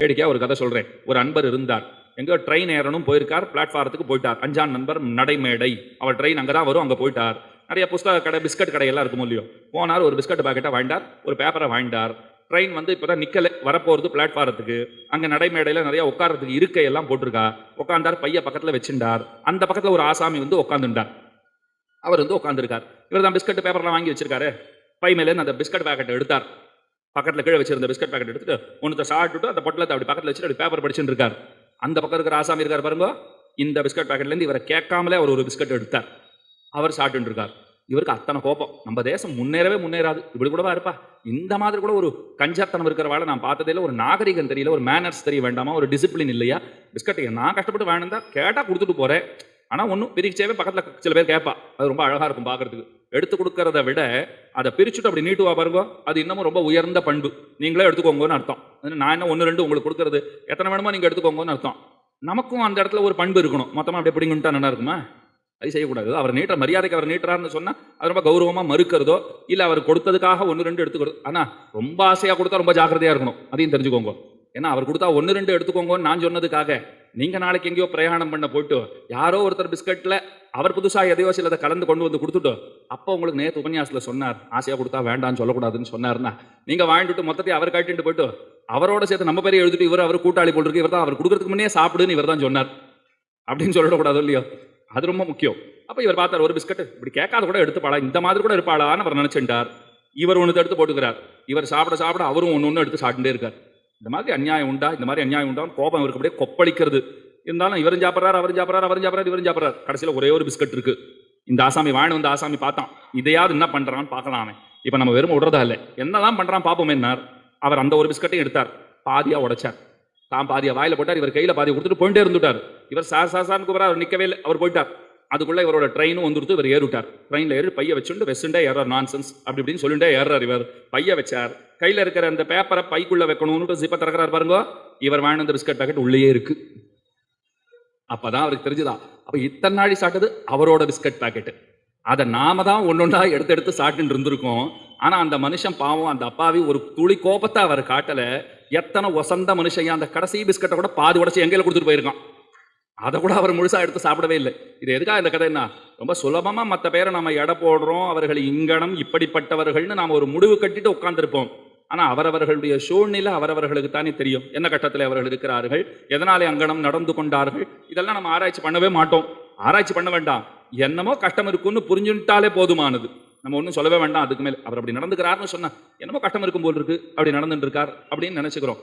வேடிக்கையாக ஒரு கதை சொல்கிறேன் ஒரு அன்பர் இருந்தார். எங்கே ட்ரெயின் ஏறணும் போயிருக்கார் பிளாட்ஃபாரத்துக்கு போயிட்டார். அஞ்சாம் நண்பர் நடைமேடை. அவர் ட்ரெயின் அங்கே தான் வரும் அங்கே போயிட்டார். நிறைய புஸ்தக கடை பிஸ்கட் கடையெல்லாம் இருக்கும் இல்லையோ. போனார் ஒரு பிஸ்கட் பாக்கெட்டை வாங்கிட்டார் ஒரு பேப்பரை வாங்கிட்டார். ட்ரெயின் வந்து இப்போ தான் நிற்கலை வரப்போகிறது பிளாட்ஃபாரத்துக்கு அங்கே நடைமேடையில் நிறைய உட்காரத்துக்கு இருக்கையெல்லாம் போட்டிருக்கா. உட்காந்தார் பைய பக்கத்தில் வச்சுட்டார் அந்த பக்கத்தில் ஒரு ஆசாமி வந்து உட்காந்துட்டார் அவர் வந்து உட்காந்துருக்கார் இவர் தான் பிஸ்கட் பேப்பர்லாம் வாங்கி வச்சிருக்காரு. பை மேலேருந்து அந்த பிஸ்கட் பேக்கெட்டை எடுத்தார். பக்கத்தில் கீழே வச்சிருந்த பிஸ்கட் பேக்கெட் எடுத்துட்டு ஒன்றத்தை சாப்பிட்டுட்டு அந்த பொட்டலத்தை அப்படி பக்கத்தில் வச்சுட்டு அப்படி பேப்பர் படிச்சுட்டு இருக்கார். அந்த பக்கம் இருக்கிற ஆசாமி இருக்கார் பாருங்க. இந்த பிஸ்கட் பேக்கெட்லேருந்து இவரை கேட்காமலே அவர் ஒரு பிஸ்கட் எடுத்தார். அவர் சாப்பிட்டு இருக்கார். இவருக்கு அத்தனை கோபம். நம்ம தேசம் முன்னேறவே முன்னேறாது. இப்படி கூடவா இருப்பா? இந்த மாதிரி கூட ஒரு கஞ்சத்தனம் இருக்கிறவாளை நான் பார்த்ததே இல்லை. ஒரு நாகரிகம் தெரியல ஒரு மேனர்ஸ் தெரிய வேண்டாமா? ஒரு டிசிப்ளின் இல்லையா? பிஸ்கட் நான் கஷ்டப்பட்டு வேணுந்தா தான். கேட்டால் கொடுத்துட்டு போகிறேன் ஆனால் ஒன்றும் பிரிச்சேவே பக்கத்தில் சில பேர் கேட்பா அது ரொம்ப அழகாக இருக்கும் பார்க்கறதுக்கு எடுத்து கொடுக்கறத விட அதை பிரிச்சுட்டு அப்படி நீட்டுவா பாருங்க அது இன்னமும் ரொம்ப உயர்ந்த பண்பு. நீங்களே எடுத்துக்கோங்கன்னு அர்த்தம். நான் என்ன ஒன்று ரெண்டு உங்களுக்கு கொடுக்கறது எத்தனை வேணுமோ நீங்கள் எடுத்துக்கோங்கன்னு அர்த்தம். நமக்கும் அந்த இடத்துல ஒரு பண்பு இருக்கணும். மொத்தமாக அப்படி பிடிங்கிட்டா நல்லா இருக்குமா? அது செய்யக்கூடாது. அவர் நீட்டுற மரியாதைக்கு அவர் நீட்டுறாருன்னு சொன்னால் அது ரொம்ப கௌரவமாக மறுக்கிறதோ இல்லை அவர் கொடுத்ததுக்காக ஒன்று ரெண்டு எடுத்துக்கிறது. ஆனால் ரொம்ப ஆசையாக கொடுத்தா ரொம்ப ஜாக்கிரதையாக இருக்கணும். அதையும் தெரிஞ்சுக்கோங்க. ஏன்னா அவர் கொடுத்தா ஒன்று ரெண்டு எடுத்துக்கோங்கன்னு நான் சொன்னதுக்காக. நீங்கள் நாளைக்கு எங்கேயோ பிரயாணம் பண்ண போயிட்டு யாரோ ஒருத்தர் பிஸ்கட்டில் அவர் புதுசாக எதையோ சிலதை கலந்து கொண்டு வந்து கொடுத்துட்டோம் அப்போ உங்களுக்கு நேற்று உபன்யாசத்தில் சொன்னார் ஆசையாக கொடுத்தா வேண்டாம்னு சொல்லக்கூடாதுன்னு சொன்னார்னா நீங்கள் வாங்கிட்டு மொத்தத்தை அவர் கட்டிட்டு போயிட்டு அவரோட சேர்த்து நம்ம பேரை எழுதிட்டு இவர் அவர் கூட்டாளி போல் இருக்கு இவர் தான் அவர் கொடுக்கறதுக்கு முன்னே சாப்பிடுன்னு இவர் தான் சொன்னார். அப்படின்னு சொல்லக்கூடாது இல்லையோ? அது ரொம்ப முக்கியம். அப்போ இவர் பார்த்தார் ஒரு பிஸ்கட் இப்படி கேட்காத கூட எடுத்துப்பாளா இந்த மாதிரி கூட இருப்பாளான்னு அவர் நினச்சிட்டார். இவர் ஒன்று எடுத்து போட்டுக்கிறார். இவர் சாப்பிட சாப்பிட அவரும் ஒன்று ஒன்று எடுத்து சாப்பிட்டுட்டே இருக்கார். இந்த மாதிரி அநியாயம் உண்டா? இந்த மாதிரி அநியாயம் உண்டா கோபம் இவருக்கு அப்படியே கொப்பளிக்கிறது. இருந்தாலும் இவரும் சாப்பிட்றாரு அவரும் சாப்பிட்றாரு அவரும் சாப்பிட்றாரு இவரும் சாப்பிட்றாரு. கடைசியில் ஒரே ஒரு பிஸ்கட் இருக்கு. இந்த ஆசாமி வாங்கி வந்து ஆசாமி பார்த்தான். இதையாவது என்ன பண்ணுறான்னு பார்க்கலாம் அவன். இப்போ நம்ம வெறும் விடுறதா இல்லை. என்னதான் பண்ணுறான் பார்ப்போம் என்னார்? அவர் அந்த ஒரு பிஸ்கட்டையும் எடுத்தார். பாதியாக உடைச்சார். தான் பாதியாக வாயில போட்டார். இவர் கையில் பாதியை கொடுத்துட்டு போயிட்டே இருந்துட்டார். இவர் சார் சார் சார்னு கூப்பிட்றாரு. அவர் நிற்கவே இல்லை. அவர் போயிட்டார். அதுக்குள்ள இவரோட ட்ரெயினும் வந்துடுத்து இவர் ஏறிட்டார் ட்ரெயினில் ஏறி பைய வச்சுட்டு வெஸ்டே ஏறார் நான்சென்ஸ் அப்படி இப்படின்னு சொல்லிட்டே ஏறார் இவர். பைய வச்சார். கையில் இருக்கிற அந்த பேப்பரை பைக்குள்ள வைக்கணும்னு ஜிப்பை திறக்கிறார் பாருங்க. இவர் வாங்கின அந்த பிஸ்கட் பாக்கெட் உள்ளேயே இருக்கு. அப்பதான் அவருக்கு தெரிஞ்சுதா அப்போ இத்தனை நாளி சாப்பிட்டது அவரோட பிஸ்கட் பாக்கெட் அதை நாம தான் ஒன்னொன்னா எடுத்து எடுத்து சாப்பிட்டுட்டு இருந்திருக்கோம். ஆனால் அந்த மனுஷன் பாவம் அந்த அப்பாவி ஒரு துளி கோபத்தை அவர் காட்டலை. எத்தனை ஒசந்த மனுஷன் அந்த கடைசி பிஸ்கட்டை கூட பாதி உடச்சி எங்கேயில் கொடுத்துட்டு போயிருக்கான். அதை கூட அவர் முழுசாக எடுத்து சாப்பிடவே இல்லை. இது எதுக்காக இந்த கதைன்னா? ரொம்ப சுலபமாக மற்ற பேரை நம்ம எடை போடுறோம் அவர்கள் இங்கனம் இப்படிப்பட்டவர்கள்னு நாம் ஒரு முடிவு கட்டிட்டு உட்காந்துருப்போம் ஆனால் அவரவர்களுடைய சூழ்நிலை அவரவர்களுக்கு தானே தெரியும். என்ன கட்டத்தில் அவர்கள் இருக்கிறார்கள்? எதனாலே அங்கனம் நடந்து கொண்டார்கள்? இதெல்லாம் நம்ம ஆராய்ச்சி பண்ணவே மாட்டோம். ஆராய்ச்சி பண்ண வேண்டாம். என்னமோ கஷ்டம் இருக்குன்னு புரிஞ்சுட்டாலே போதுமானது. நம்ம ஒன்றும் சொல்லவே வேண்டாம் அதுக்கு மேல். அவர் அப்படி நடந்துக்கிறாருன்னு சொன்னால் என்னமோ கஷ்டம் இருக்கும் போல் இருக்கு. அப்படி நடந்துட்டு இருக்கார் அப்படின்னு நினச்சிக்கிறோம்.